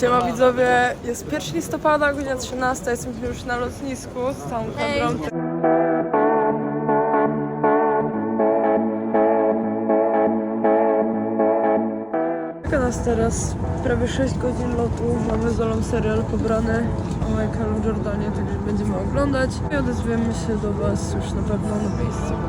Siema widzowie, jest 1 listopada, godzina 13, jesteśmy już na lotnisku z całą kadrą. Czeka nas teraz prawie 6 godzin lotu, mamy z Olą serial pobrany o Michaelu Jordanie, także będziemy oglądać i odezwiemy się do Was już na pewno na miejscu.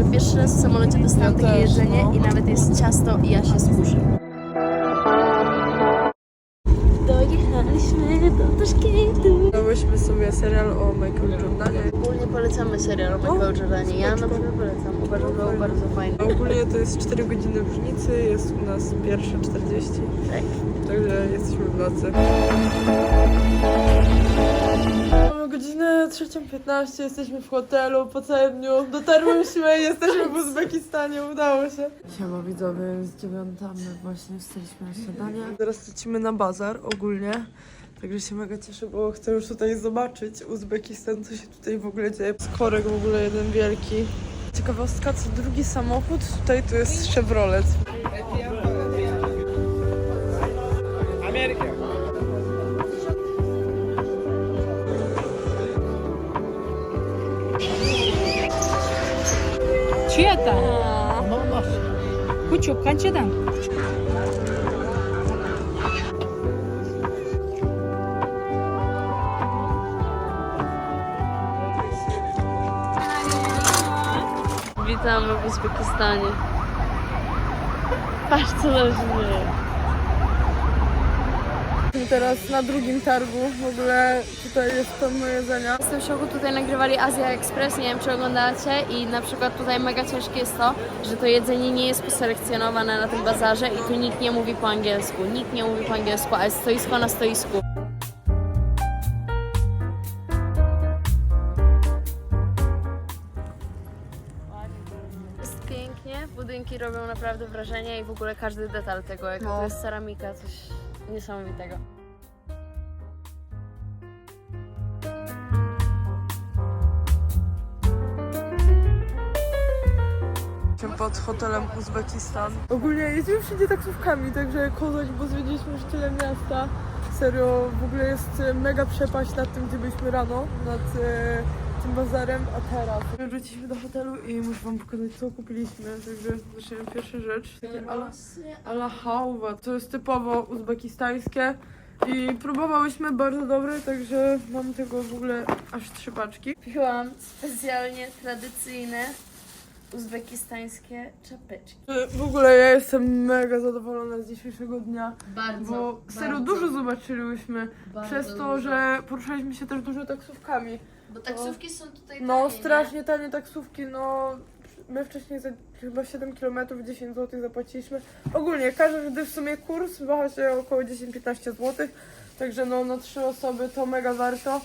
Dobrze. Pierwszy raz w samolocie dostałam takie jedzenie no. i nawet jest ciasto i ja się skuszę. Dojechaliśmy do Taszkentu. Oglądałyśmy sobie serial o Michaelu Jordanie. Ogólnie polecamy serial o Michael Jordanie. Ja na pewno polecam. Uważam, że był bardzo fajny. Ogólnie to jest 4 godziny różnicy, jest u nas pierwsze 40, Tak. także jesteśmy w nocy godzinę 3.15, jesteśmy w hotelu po całym dniu. Dotarłyśmy, jesteśmy w Uzbekistanie, udało się. Siema widzowie, z dziewiąta, my właśnie wstaliśmy na śniadanie. Teraz lecimy na bazar ogólnie. Także się mega cieszę, bo chcę już tutaj zobaczyć Uzbekistan, co się tutaj w ogóle dzieje. Skorek w ogóle jeden wielki. Ciekawostka, co drugi samochód tutaj to jest Chevrolet. Ameryka. Kuchuk qanchadan? Witamy w Uzbekistanie. Patrz co tam dzieje. Teraz na drugim targu w ogóle tutaj jest pełno jedzenia. Jestem w szoku, tutaj nagrywali Azja Express, nie wiem czy oglądacie i na przykład tutaj mega ciężkie jest to, że to jedzenie nie jest poselekcjonowane na tym bazarze i tu nikt nie mówi po angielsku, nikt nie mówi po angielsku, a jest stoisko na stoisku. Robią naprawdę wrażenie i w ogóle każdy detal tego, jak No. to jest ceramika, coś niesamowitego. Jestem pod hotelem Uzbekistan. Ogólnie jeździmy wszędzie taksówkami, także kozak, bo zwiedziliśmy już tyle miasta. Serio, w ogóle jest e, mega przepaść nad tym, gdzie byliśmy rano, nad tym bazarem, a teraz. Wróciliśmy do hotelu i muszę wam pokazać, co kupiliśmy. Także zaczniemy pierwsza rzecz. Takie ala, ala hałwa. To jest typowo uzbekistańskie. I próbowałyśmy bardzo dobre, także mam tego w ogóle aż trzy paczki. Kupiłam specjalnie tradycyjne uzbekistańskie czapeczki. E, W ogóle ja jestem mega zadowolona z dzisiejszego dnia, Bardzo. bo serio dużo zobaczyliśmy. Przez to, że poruszaliśmy się też dużo taksówkami. Bo taksówki są tutaj No tanie, strasznie tanie taksówki, no my wcześniej za chyba 7 km 10 zł zapłaciliśmy. Ogólnie każdy w sumie kurs waha się około 10-15 zł, także no na trzy osoby to mega warto.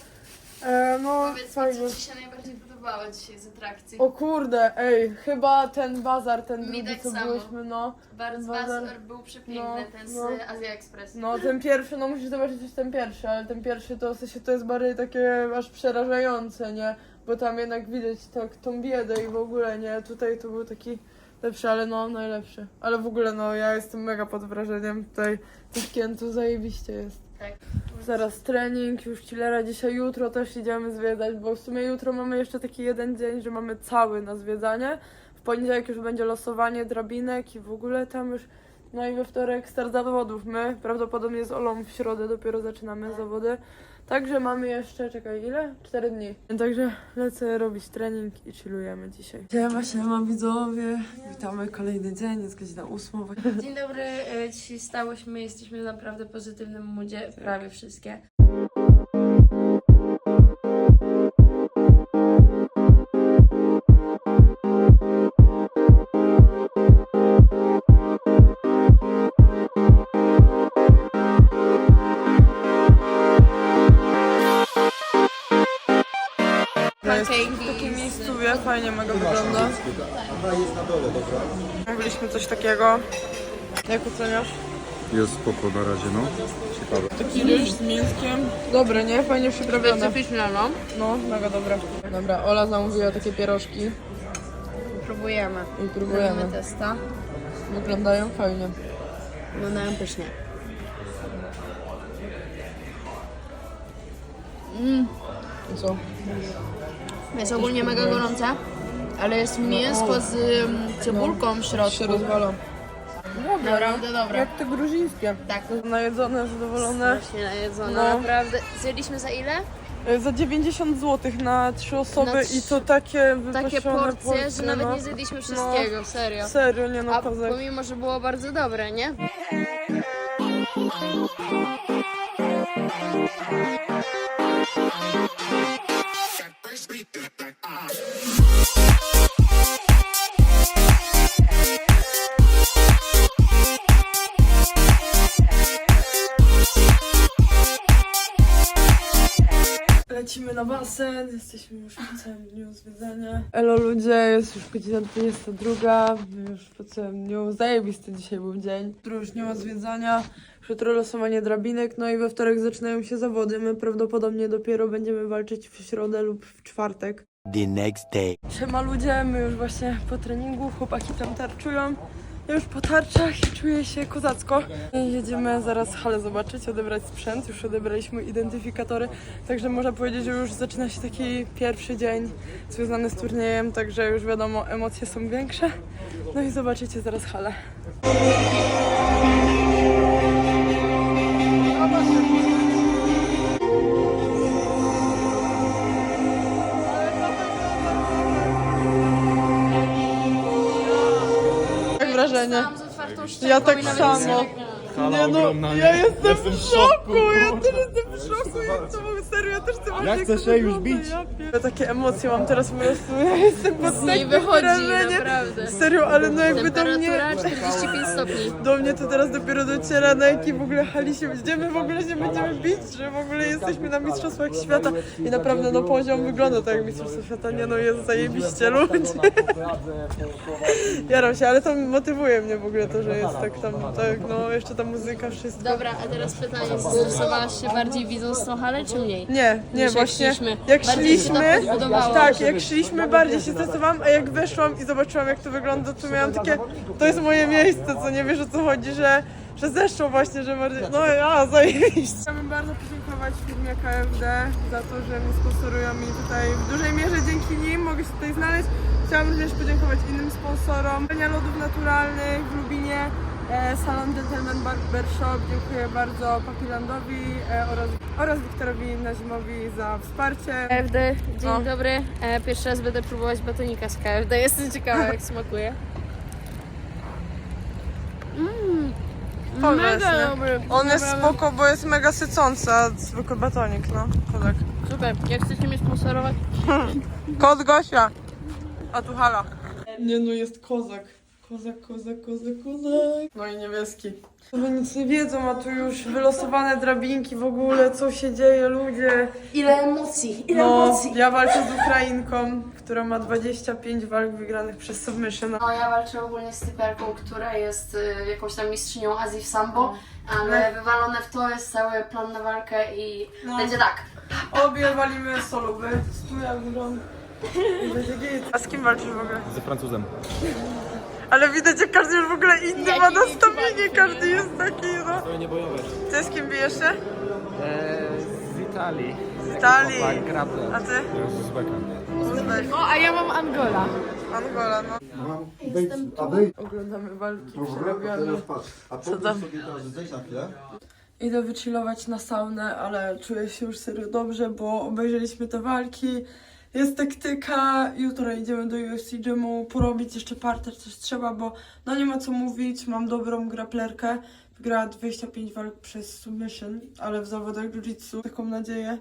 E, no Nie? Powiedz fajnie. co Ci się najbardziej podobało dzisiaj z atrakcji? O kurde, ej, chyba ten bazar, ten Mi drugi tak co samo. byliśmy, no. Bardzo bazar. bazar był przepiękny, No, ten z no. Azja Express. No ten pierwszy, no musisz zobaczyć też ten pierwszy, ale ten pierwszy to w sensie to jest bardziej takie aż przerażające, nie? Bo tam jednak widać tak tą biedę i w ogóle, nie? Tutaj to był taki lepszy, ale no najlepszy. Ale w ogóle no ja jestem mega pod wrażeniem tutaj Taszkentu, zajebiście jest. Tak. Zaraz trening, już chillera dzisiaj, jutro też idziemy zwiedzać, bo w sumie jutro mamy jeszcze taki jeden dzień, że mamy cały na zwiedzanie. W poniedziałek już będzie losowanie drabinek i w ogóle tam już no i we wtorek start zawodów. My prawdopodobnie z Olą w środę dopiero zaczynamy zawody. Także mamy jeszcze, czekaj, ile? Cztery dni. Także lecę robić trening i chillujemy dzisiaj. Siema, siema widzowie. Witamy kolejny dzień, jest godzina ósma. Dzień dobry, e, dzisiaj stałyśmy, jesteśmy w naprawdę pozytywnym moodzie, prawie wszystkie. Fajnie mega wygląda. Mogliśmy coś takiego. Jak oceniasz? Jest spoko na razie, no. Ciekawe. Taki ryż z mięskiem. Dobre, nie? Fajnie przyprawione. Specyficzne, no. No, mega dobre. Dobra, Ola zamówiła takie pierożki Próbujemy. i próbujemy. Robimy testa. Wyglądają fajnie. Wyglądają pysznie. I co? Jest ogólnie mega gorące, ale jest mięsko z mm, cebulką w się środku. rozwala. Naprawdę dobre. Jak te gruzińskie. Tak. Najedzone, zadowolone. Właśnie najedzone. No. Naprawdę. Zjedliśmy za ile? E, Za 90 zł na trzy osoby Na i trz- to takie Takie wypasione porcje, że nawet no. nie zjedliśmy wszystkiego, serio. Serio, nie no, A kozak. pomimo, że było bardzo dobre, nie? Basen, jesteśmy już po całym dniu zwiedzania. Elo ludzie, jest już godzina 22, my już po całym dniu, zajebisty dzisiaj był dzień. Jutro już nie ma zwiedzania, już jutro losowanie drabinek, no i we wtorek zaczynają się zawody. My prawdopodobnie dopiero będziemy walczyć w środę lub w czwartek. the next day. Siema ludzie, my już właśnie po treningu, chłopaki tam tarczują. Ja już po tarczach i czuję się kozacko. Jedziemy zaraz halę zobaczyć, odebrać sprzęt. Już odebraliśmy identyfikatory, także można powiedzieć, że już zaczyna się taki pierwszy dzień związany z turniejem, także już wiadomo, emocje są większe. No i zobaczycie zaraz halę. Wrażenie? Mam z otwartą szczęką Ja tak i nawet samo. nic nie nagrałam. Nie no, ja jestem w szoku, ja też jestem w szoku, ja to serio, ja też chcę Ja jak się już bić. Ja, takie emocje mam teraz po prostu, ja jestem pod Z niej takim wychodzi, wrażeniem. naprawdę. Serio, ale no jakby do mnie, Temperatura 45 stopni. do mnie to teraz dopiero dociera, na jakiej w ogóle hali się będziemy, w ogóle się będziemy bić, że w ogóle jesteśmy na Mistrzostwach Świata i naprawdę no poziom wygląda tak jak Mistrzostwa Świata, nie no jest zajebiście ludzie. Jaram się, ale to motywuje mnie w ogóle to, że jest tak tam, tak no jeszcze ta muzyka, wszystko. Dobra, a teraz pytanie, zestresowałaś się bardziej widząc tą halę, czy mniej? Nie, nie, jak właśnie. szliśmy. Jak Bardziej się szliśmy, to podobało. tak, jak szliśmy, bardziej się stresowałam, a jak weszłam i zobaczyłam, jak to wygląda, to miałam takie, to jest moje miejsce, co nie wiesz o co chodzi, że, że zeszło właśnie, że bardziej, no ja, zajebiście. Chciałabym bardzo podziękować firmie KFD za to, że mnie sponsorują i tutaj w dużej mierze dzięki nim mogę się tutaj znaleźć. Chciałam również podziękować innym sponsorom, Penia Lodów Naturalnych w Lubinie, Salon Gentleman Barber Shop, dziękuję bardzo Papilandowi e, oraz, oraz Wiktorowi Nazimowi za wsparcie. KFD, dzień No. dobry. E, pierwszy raz będę próbować batonika z KFD. Jestem ciekawa, jak smakuje. Mmm, Powiedz, mega dobry. On jest spoko, bo jest mega sycący, a zwykły batonik, no. Kozak. Super, jak chcecie mnie sponsorować? Kod Gosia. A tu hala. Nie no, jest kozak. Kozak, kozak, kozak, kozak. No i niebieski. Wy nic nie wiedzą, a tu już wylosowane drabinki w ogóle, co się dzieje, ludzie. Ile emocji, ile No, emocji. ja walczę z Ukrainką, która ma 25 walk wygranych przez submission. No ja walczę ogólnie z typerką, która jest y, jakąś tam mistrzynią Azji w sambo, ale wywalone w to jest cały plan na walkę i No. będzie tak. Obie walimy solowy. Stuja górą. I będzie git. A z kim walczysz w ogóle? Ze Francuzem. Ale widać, że każdy już w ogóle inny ma nastawienie, każdy jest taki, no. To nie bojowe. Ty z kim bijesz się? Eee, z Italii. Z Italii. A ty? Uzbek. O, a ja mam Angola. Angola, no. A wejdź, Oglądamy walki patrz. A Co tam? sobie teraz, zejdź na chwilę. Idę wychillować na saunę, ale czuję się już serio dobrze, bo obejrzeliśmy te walki. Jest taktyka, jutro idziemy do UFC Gymu, porobić jeszcze parter, coś trzeba, bo no nie ma co mówić, mam dobrą graplerkę. Wygrała 25 walk przez submission, ale w zawodach jiu-jitsu. Taką nadzieję,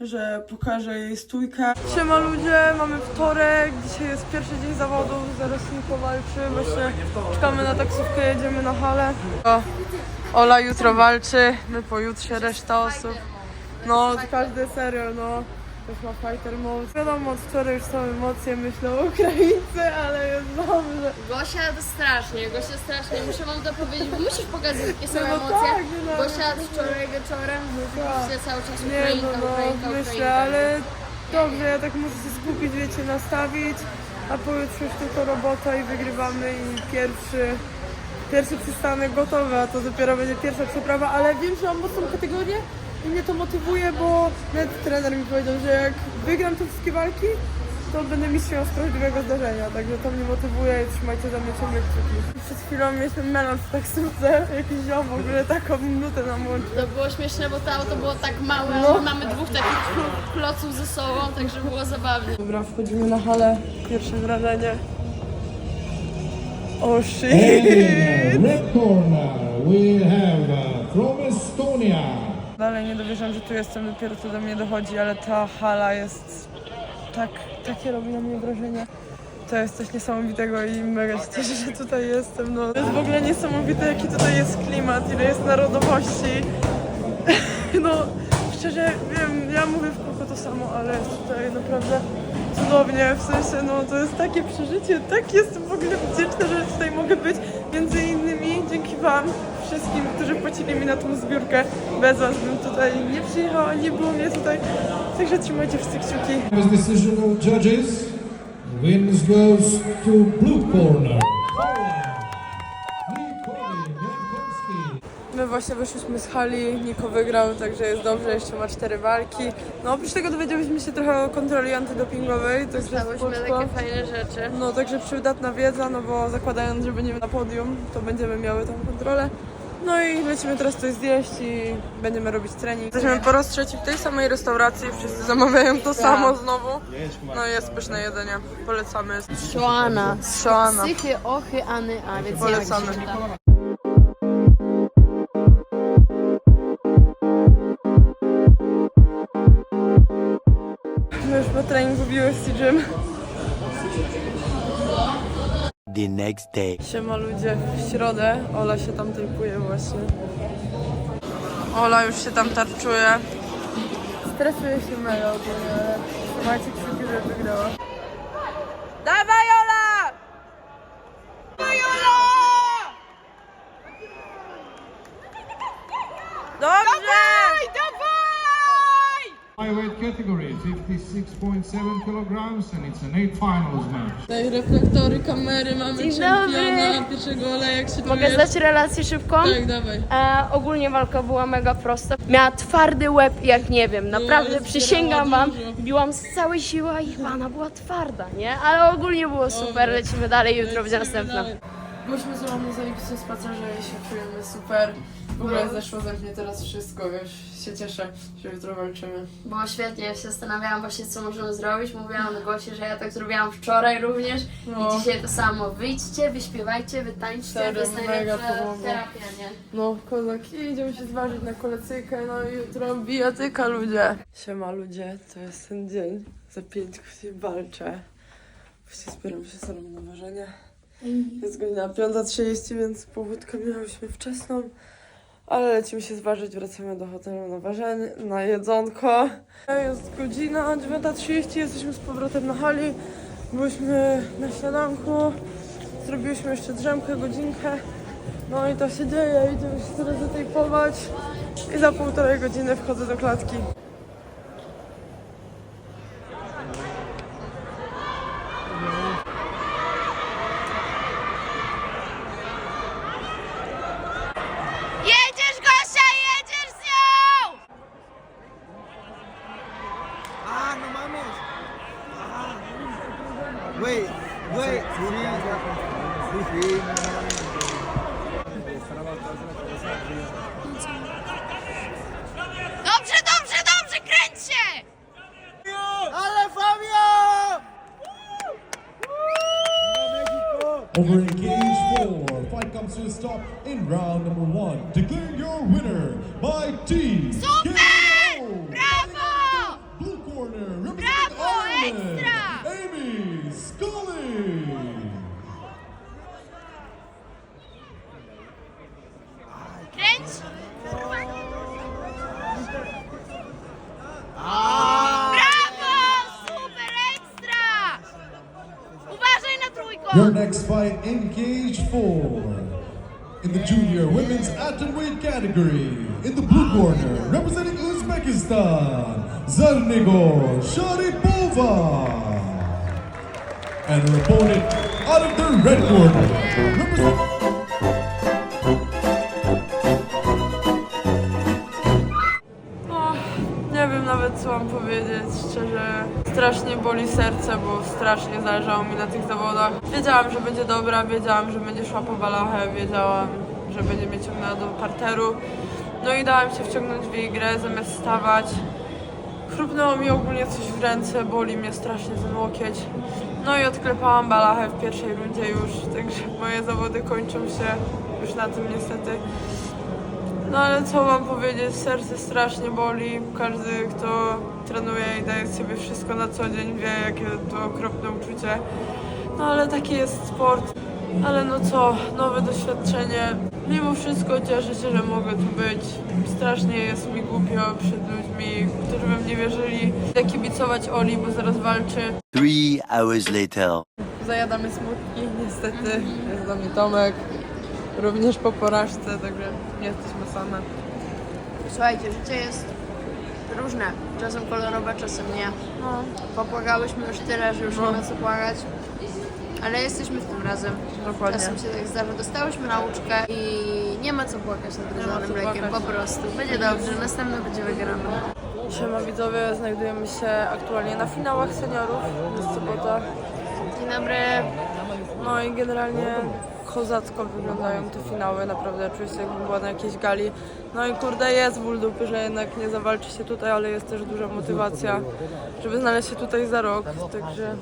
że pokażę jej stójkę. Siema ludzie, mamy wtorek, dzisiaj jest pierwszy dzień zawodów, zaraz mi powalczy, właśnie czekamy na taksówkę, jedziemy na halę. O, Ola jutro walczy, my pojutrze, reszta osób. No, każdy serio, no. Też ma fighter mode. Wiadomo, od wczoraj już są emocje, myślę o Ukraińcy, ale jest dobrze. Gosia to strasznie, Gosia strasznie. Muszę wam to powiedzieć, bo musisz pokazać jakie są No, no emocje. tak, no, Gosia wczoraj wieczorem Tak. że cały czas Nie Ukrainka, no, no, myślę, Ukrainka. ale dobrze, ja tak muszę się skupić, wiecie, nastawić, a pojutrze już tylko robota i wygrywamy i pierwszy, pierwszy przystanek gotowy, a to dopiero będzie pierwsza przeprawa, ale wiem, że mam mocną kategorię i mnie to motywuje, bo nawet trener mi powiedział, że jak wygram te wszystkie walki, to będę mistrzem z prawdziwego zdarzenia, także to mnie motywuje i trzymajcie za mnie ciągle kciuki. Przed chwilą mieliśmy melanż w taksówce, jakiś ziom w ogóle taką minutę nam łączył. To było śmieszne, bo to auto było tak małe, No. a my mamy dwóch takich klo- kloców ze sobą, także było zabawnie. Dobra, wchodzimy na halę. Pierwsze wrażenie. O shit! Dalej nie dowierzam, że tu jestem, dopiero co do mnie dochodzi, ale ta hala jest tak, takie robi na mnie wrażenie. To jest coś niesamowitego i mega się cieszę, że tutaj jestem. No, to jest w ogóle niesamowite, jaki tutaj jest klimat, ile jest narodowości. No, szczerze wiem, ja mówię w kółko to samo, ale jest tutaj naprawdę cudownie, w sensie, no to jest takie przeżycie, tak jestem w ogóle wdzięczna, że tutaj mogę być, między innymi dzięki Wam wszystkim, którzy płacili mi na tą zbiórkę, bez Was bym tutaj nie przyjechała, nie było mnie tutaj, także trzymajcie wszyscy kciuki. as decision of judges, wins goes to blue corner. My właśnie wyszliśmy z hali, Niko wygrał, także jest dobrze, jeszcze ma cztery walki. No oprócz tego dowiedzieliśmy się trochę o kontroli antydopingowej, także Stałyśmy spoczko. takie fajne rzeczy. No także przydatna wiedza, no bo zakładając, że będziemy na podium, to będziemy miały tą kontrolę. No i lecimy teraz coś zjeść i będziemy robić trening. Jesteśmy po raz trzeci w tej samej restauracji, wszyscy zamawiają to samo znowu. No i jest pyszne jedzenie, polecamy. Joanna. Joanna. Psychy, ochy, any, a więc Polecamy. jak się czyta? My już po treningu w USC Gym. The next day. Siema ludzie, w środę Ola się tam typuje właśnie. Ola już się tam tarczuje. Stresuje się mega ogólnie, ale kciuki, żeby wygrała. Dawaj Ola! Dawaj Ola! Dobrze! Flyweight category, 56.7 kilograms, and it's an eight finals match. Tutaj reflektory, kamery, mamy Dzień czempiona, dobry. pierwszego Ola, jak się Mogę czujesz? zdać relację szybką? Tak, dawaj. E, ogólnie walka była mega prosta. Miała twardy łeb, jak nie wiem, naprawdę ale przysięgam zbierała wam. dużo. Biłam z całej siły, a ich pana była twarda, nie? Ale ogólnie było super, lecimy dalej, jutro będzie następna. Myśmy z Rolą zajebiście spacerze i się czujemy super. W ogóle zeszło ze mnie teraz wszystko, już się cieszę, że jutro walczymy. Było świetnie, ja się zastanawiałam właśnie co możemy zrobić. Mówiłam Gosi, że ja tak zrobiłam wczoraj również No. i dzisiaj to samo. Wyjdźcie, wyśpiewajcie, wytańczcie, Serio, to jest mega najlepsza terapia, nie? No, kozak, i idziemy się zważyć na kolacyjkę, no i jutro bijatyka ludzie. Siema ludzie, to jest ten dzień. Za pięć godzin walczę. Właśnie zbieram się sobie na ważenie. Jest godzina 5.30, więc powódkę miałyśmy wczesną. Ale lecimy się zważyć, wracamy do hotelu na ważenie, na jedzonko. Jest godzina 9.30, jesteśmy z powrotem na hali. Byliśmy na śniadanku, zrobiliśmy jeszcze drzemkę, godzinkę. No i to się dzieje, idziemy się teraz zatejpować i za półtorej godziny wchodzę do klatki. Güey, güey. Sí, sí. Dobrze, dobrze, dobrze, kręć się! ¡Ale Fabio! Over in cage four, fight comes to a stop in round number one. Declare your winner by T. Super! Your next fight in cage four. In the junior women's atomweight category, in the blue corner, representing Uzbekistan, Zarnigo Sharipova. And her opponent out of the red corner, Strasznie boli serce, bo strasznie zależało mi na tych zawodach. Wiedziałam, że będzie dobra, wiedziałam, że będzie szła po balachę, wiedziałam, że będzie mnie ciągnęła do parteru. No i dałam się wciągnąć w jej grę zamiast stawać. Chrupnęło mi ogólnie coś w ręce, boli mnie strasznie ten łokieć. No i odklepałam balachę w pierwszej rundzie już, także moje zawody kończą się już na tym niestety. No ale co mam powiedzieć, serce strasznie boli. Każdy, kto trenuje i daje z siebie wszystko na co dzień, wie, jakie to okropne uczucie. No ale taki jest sport. Ale no co, nowe doświadczenie. Mimo wszystko cieszę się, że mogę tu być. Strasznie jest mi głupio przed ludźmi, którzy we mnie wierzyli. Chcę kibicować Oli, bo zaraz walczy. Three hours later. Zajadamy smutki, niestety. Jest z nami Tomek. Również po porażce, także nie jesteśmy same. Słuchajcie, życie jest różne. Czasem kolorowe, czasem nie. No, popłakałyśmy już tyle, że już No. nie ma co płakać. Ale jesteśmy w tym razem. Dokładnie. Czasem się tak zdarza. Dostałyśmy nauczkę i nie ma co płakać nad co mlekiem. Po prostu. Będzie dobrze, następne będzie wygrane. Siema widzowie, znajdujemy się aktualnie na finałach seniorów, jest sobota. Dzień dobry. No i generalnie kozacko wyglądają te finały, naprawdę czuję się jakbym była na jakiejś gali. No i kurde jest ból dupy, że jednak nie zawalczy się tutaj, ale jest też duża motywacja, żeby znaleźć się tutaj za rok, także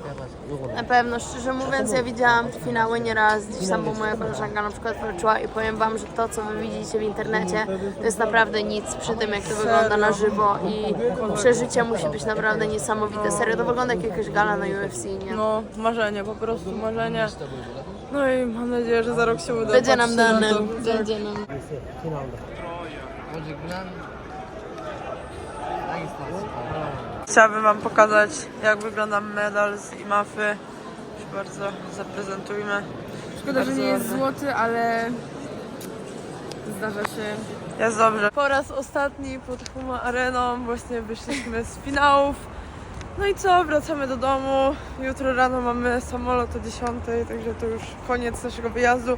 Na pewno, szczerze mówiąc, ja widziałam te finały nieraz, gdzieś tam, bo moja koleżanka na przykład walczyła i powiem wam, że to, co wy widzicie w internecie, to jest naprawdę nic przy tym, jak to wygląda na żywo i przeżycie musi być naprawdę niesamowite. Serio, to wygląda jak jakaś gala na UFC, nie? no marzenie, po prostu marzenie. No i mam nadzieję, że za rok się uda. Będzie nam na dane, to. będzie nam. Chciałabym Wam pokazać, jak wygląda medal z IMAFy. Proszę bardzo, zaprezentujmy. Szkoda, że Bardzo nie jest złoty, ale zdarza się. Jest dobrze. Po raz ostatni pod Huma Areną właśnie wyszliśmy z finałów. No i co, wracamy do domu. Jutro rano mamy samolot o 10, także to już koniec naszego wyjazdu.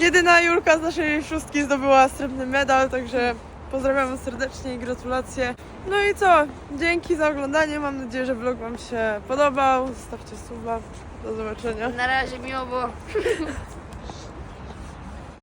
Jedyna Julka z naszej szóstki zdobyła srebrny medal, także pozdrawiam serdecznie i gratulacje. No i co, dzięki za oglądanie. Mam nadzieję, że vlog Wam się podobał. Zostawcie suba. Do zobaczenia. Na razie miło było.